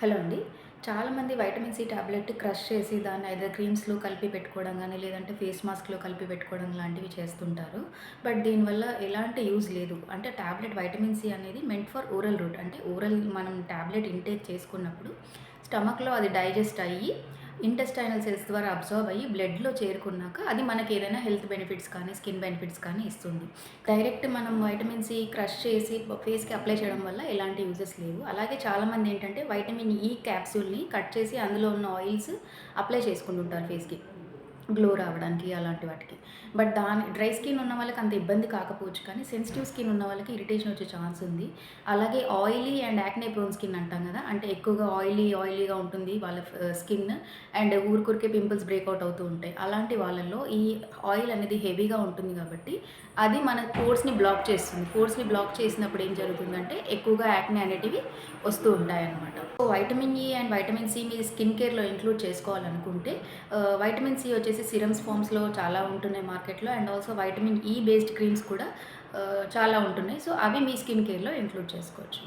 Hello అండి. చాలామంది vitamin C tablet crush చేసి దాన్ని ఐదర్ క్రీమ్స్లో కలిపి పెట్టుకోవడం కానీ లేదంటే ఫేస్ మాస్క్లో కలిపి పెట్టుకోవడం లాంటివి చేస్తుంటారు. బట్ దీనివల్ల ఎలాంటి యూజ్ లేదు. అంటే టాబ్లెట్ వైటమిన్ సి అనేది మెంట్ ఫర్ ఓరల్ రూట్. అంటే ఓరల్ మనం ట్యాబ్లెట్ ఇంటేక్ చేసుకున్నప్పుడు స్టమక్లో అది డైజెస్ట్ అయ్యి ఇంటెస్టైనల్ సెల్స్ ద్వారా అబ్జర్వ్ అయ్యి బ్లడ్లో చేరుకున్నాక అది మనకి ఏదైనా హెల్త్ బెనిఫిట్స్ కానీ స్కిన్ బెనిఫిట్స్ కానీ ఇస్తుంది. డైరెక్ట్ మనం వైటమిన్ సి క్రష్ చేసి ఫేస్కి అప్లై చేయడం వల్ల ఎలాంటి యూజెస్ లేవు. అలాగే చాలామంది ఏంటంటే వైటమిన్ ఈ క్యాప్సూల్ని కట్ చేసి అందులో ఉన్న ఆయిల్స్ అప్లై చేసుకుంటుంటారు ఫేస్కి. గ్లో రావడానికి అలాంటి వాటికి. బట్ దాని డ్రై స్కిన్ ఉన్న వాళ్ళకి అంత ఇబ్బంది కాకపోవచ్చు కానీ సెన్సిటివ్ స్కిన్ ఉన్న వాళ్ళకి ఇరిటేషన్ వచ్చే ఛాన్స్ ఉంది. అలాగే oily and acne prone skin అంటాం కదా అంటే ఎక్కువగా ఆయిలీ ఆయిలీగా ఉంటుంది వాళ్ళ స్కిన్ అండ్ ఊరికూరికే పింపుల్స్ బ్రేక్అవుట్ అవుతూ ఉంటాయి. అలాంటి వాళ్ళల్లో ఈ ఆయిల్ అనేది హెవీగా ఉంటుంది కాబట్టి అది మన పోర్స్ని బ్లాక్ చేస్తుంది. పోర్స్ని బ్లాక్ చేసినప్పుడు ఏం జరుగుతుందంటే ఎక్కువగా యాక్నే అనేటివి వస్తూ ఉంటాయి అన్నమాట vitamin E and vitamin C me skin కేర్లో ఇంక్లూడ్ చేసుకోవాలనుకుంటే వైటమిన్ సి వచ్చేసి సిరమ్స్ ఫామ్స్లో చాలా ఉంటున్నాయి మార్కెట్లో and also vitamin E based creams కూడా చాలా ఉంటున్నాయి. సో అవి మీ స్కిన్ కేర్లో ఇంక్లూడ్ చేసుకోవచ్చు.